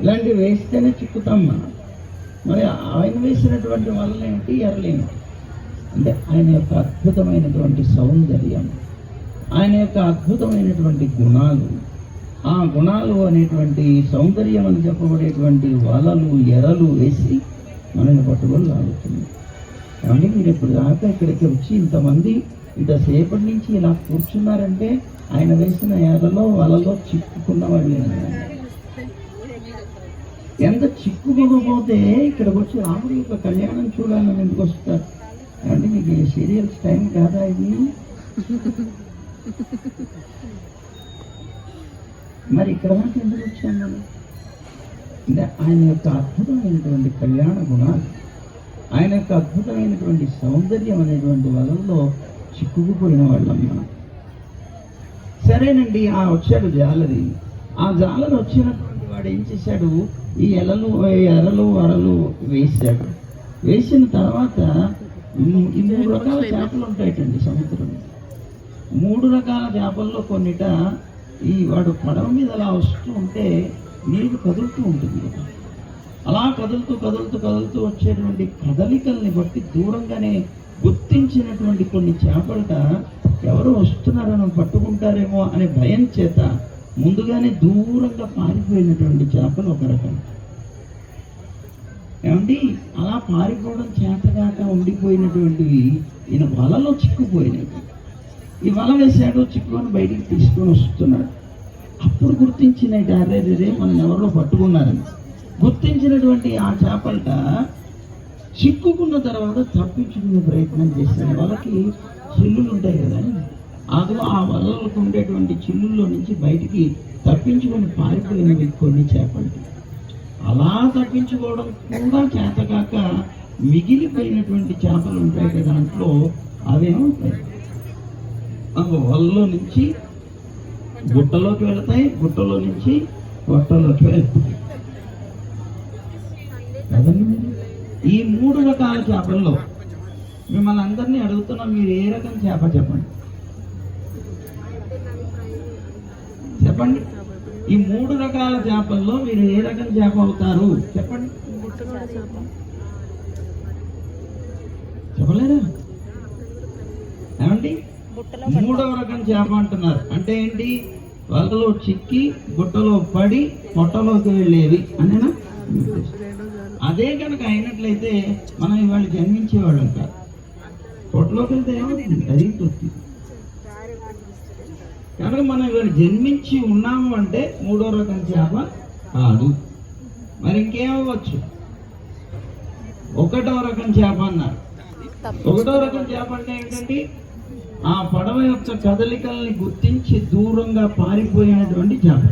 ఇలాంటివి వేస్తేనే చిక్కుతాం మనం. మరి ఆయన వేసినటువంటి వలనేమిటి ఏమిటి అంటే ఆయన యొక్క అద్భుతమైనటువంటి సౌందర్యం ఆయన యొక్క అద్భుతమైనటువంటి గుణాలు. ఆ గుణాలు అనేటువంటి సౌందర్యం అని చెప్పబడేటువంటి వలలు ఎరలు వేసి మనల్ని పట్టుకొని లాగుతుంది. కాబట్టి మీరు ఇప్పుడు దాకా ఇక్కడికి వచ్చి ఇంతమంది ఇంతసేపటి నుంచి ఇలా కూర్చున్నారంటే ఆయన వేసిన ఎరలో వలలో చిక్కుకున్న వాళ్ళు ఎంత చిక్కుకోకపోతే ఇక్కడికి వచ్చి రాముడి యొక్క కళ్యాణం చూడాలని ఎందుకు వస్తారు? అంటే మీకు ఈ సీరియల్స్ టైం కాదా ఇది? మరి ఇక్కడ దాకా ఎందుకు వచ్చాను మనం? అంటే ఆయన యొక్క అద్భుతమైనటువంటి కళ్యాణ గుణాలు ఆయన యొక్క అద్భుతమైనటువంటి సౌందర్యం అనేటువంటి వలల్లో చిక్కుకుపోయిన వాళ్ళం మనం. సరేనండి ఆ వచ్చాడు జాలరి. ఆ జాలరి వచ్చినటువంటి వాడు ఏం చేశాడు? ఈ ఎలలు ఎరలు వరలు వేసాడు వేసిన తర్వాత మూడు రకాల చేపలు ఉంటాయటండి సముద్రంలో మూడు రకాల చేపల్లో కొన్నిట ఈ వాడు పడవ మీద అలా వస్తూ ఉంటే నీరు కదులుతూ ఉంటుంది కదా. అలా కదులుతూ కదులుతూ కదులుతూ వచ్చేటువంటి కదలికల్ని బట్టి దూరంగానే గుర్తించినటువంటి కొన్ని చేపలట ఎవరు వస్తున్నారని పట్టుకుంటారేమో అనే భయం చేత ముందుగానే దూరంగా పారిపోయినటువంటి చేపలు ఒక రకం. ఏమండి? అలా పారిపోవడం చేతగాక ఉండిపోయినటువంటివి ఈయన వలలో చిక్కుపోయినవి ఈ వల వేసాడో చిక్కుకొని బయటికి తీసుకొని వస్తున్నాడు. అప్పుడు గుర్తించిన అరే రే మనం ఎవరో పట్టుకున్నారని. గుర్తించినటువంటి ఆ చేపలట చిక్కుకున్న తర్వాత తప్పించుకునే ప్రయత్నం చేశాడు. వాళ్ళకి చెల్లులు ఉంటాయి కదా. ఆ వలలకు ఉండేటువంటి చిల్లుల్లో నుంచి బయటికి తప్పించుకొని పారిపోయినవి కొన్ని చేపలు. అలా తప్పించుకోవడం కూడా చేతకాక మిగిలిపోయినటువంటి చేపలు ఉంటాయి కదా దాంట్లో అవేమవుతాయి ఆ వలలో నుంచి గుట్టలోకి వెళతాయి గుట్టలో నుంచి పొట్టలోకి వెళ్తాయి. ఈ మూడు రకాల చేపల్లో మిమ్మల్ని అందరినీ అడుగుతున్నా మీరు ఏ రకం చేప చెప్పండి? చెప్పండి. ఈ మూడు రకాల చేపల్లో మీరు ఏ రకం చేప అవుతారు? చెప్పండి. చెప్పలేరా ఏమండి? మూడవ రకం చేప అంటున్నారు. అంటే ఏంటి? వలలో చిక్కి గుట్టలో పడి పొట్టలోకి వెళ్ళేవి. అనేనా అదే కనుక అయినట్లయితే మనం ఇవాళ జన్మించేవాళ్ళం కాదు. పొట్టలోకి వెళ్తే ఏమవుతుంది? అరిగిపోతుంది కనుక మనం ఇక్కడ జన్మించి ఉన్నాము అంటే మూడో రకం చేప కాదు. మరి ఇంకేమవ్వచ్చు? ఒకటో రకం చేప అన్నారు. ఒకటో రకం చేప అంటే ఏంటంటే ఆ పడవ యొక్క కదలికల్ని గుర్తించి దూరంగా పారిపోయినటువంటి చేప.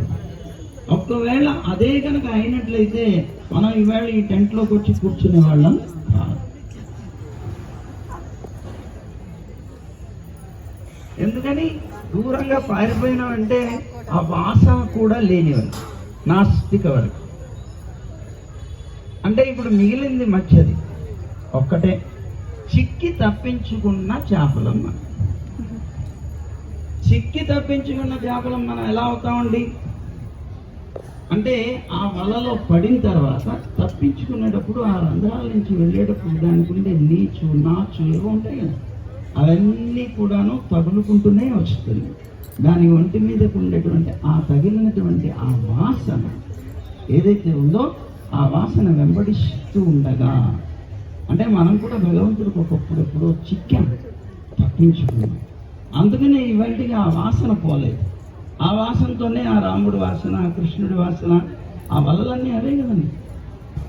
ఒకవేళ అదే కనుక అయినట్లయితే మనం ఈవేళ ఈ టెంట్లోకి వచ్చి కూర్చునే వాళ్ళం ఎందుకని? దూరంగా పారిపోయినామంటే ఆ వాసన కూడా లేనివని నాస్తిక వరకు అంటే ఇప్పుడు మిగిలింది మధ్యది. ఒక్కటే చిక్కి తప్పించుకున్న చేపలమ్మ చిక్కి తప్పించుకున్న చేపలం మనం ఎలా అవుతామండి? అంటే ఆ వలలో పడిన తర్వాత తప్పించుకునేటప్పుడు ఆ రంధ్రాల నుంచి వెళ్ళేటప్పుడు దానికి ఉండే నీచు నాచు ఏవో ఉంటాయి కదా. అవన్నీ కూడాను తగులుకుంటూనే వస్తుంది. దాని ఒంటి మీదకు ఉండేటువంటి ఆ తగిలినటువంటి ఆ వాసన ఏదైతే ఉందో ఆ వాసన వెంబడిస్తూ ఉండగా అంటే మనం కూడా భగవంతుడికి ఒకప్పుడప్పుడు చిక్కాం తప్పించుకున్నాం. అందుకనే ఇవాళకి ఆ వాసన పోలేదు. ఆ వాసనతోనే ఆ రాముడి వాసన ఆ కృష్ణుడి వాసన ఆ వలలన్నీ అవే కదండి.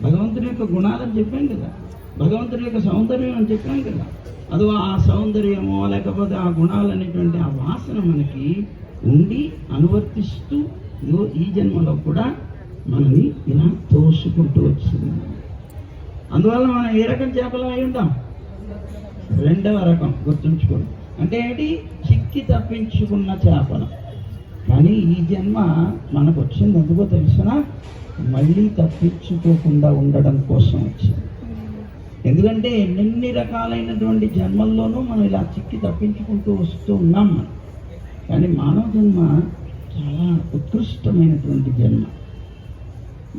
భగవంతుని యొక్క గుణాలని చెప్పాం కదా. భగవంతుని యొక్క సౌందర్యం అని చెప్పాం కదా. అదో ఆ సౌందర్యమో లేకపోతే ఆ గుణాలు అనేటువంటి ఆ వాసన మనకి ఉండి అనువర్తిస్తూ ఇదిగో ఈ జన్మలో కూడా మనని ఇలా తోసుకుంటూ వచ్చింది. అందువల్ల మనం ఏ రకం చేపలు అయి ఉంటాం రెండవ రకం గుర్తుంచుకోండి. అంటే ఏంటి? చిక్కి తప్పించుకున్న చేపలు. కానీ ఈ జన్మ మనకు వచ్చింది ఎందుకో తెలిసిన మళ్ళీ తప్పించుకోకుండా ఉండడం కోసం వచ్చింది. ఎందుకంటే ఎన్నెన్ని రకాలైనటువంటి జన్మల్లోనూ మనం ఇలా చిక్కి తప్పించుకుంటూ వస్తూ ఉన్నాం మనం. కానీ మానవ జన్మ చాలా ఉత్కృష్టమైనటువంటి జన్మ.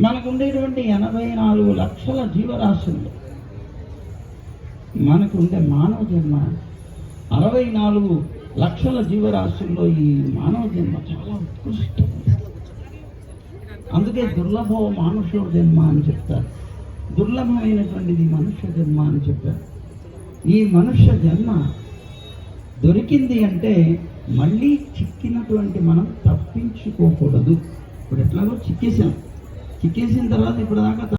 మనకు ఉండేటువంటి ఎనభై నాలుగు లక్షల జీవరాశుల్లో మనకు ఉండే మానవ జన్మ అరవై నాలుగు లక్షల జీవరాశుల్లో ఈ మానవ జన్మ చాలా ఉత్కృష్టం. అందుకే దుర్లభ మానుషుల జన్మ అని చెప్తారు. దుర్లభమైనటువంటిది మనుష్య జన్మ అని చెప్పారు. ఈ మనుష్య జన్మ దొరికింది అంటే మళ్ళీ చిక్కినటువంటి మనం తప్పించుకోకూడదు. ఇప్పుడు ఎట్లాగో చిక్కేసాం చిక్కేసిన తర్వాత ఇప్పుడు దాకా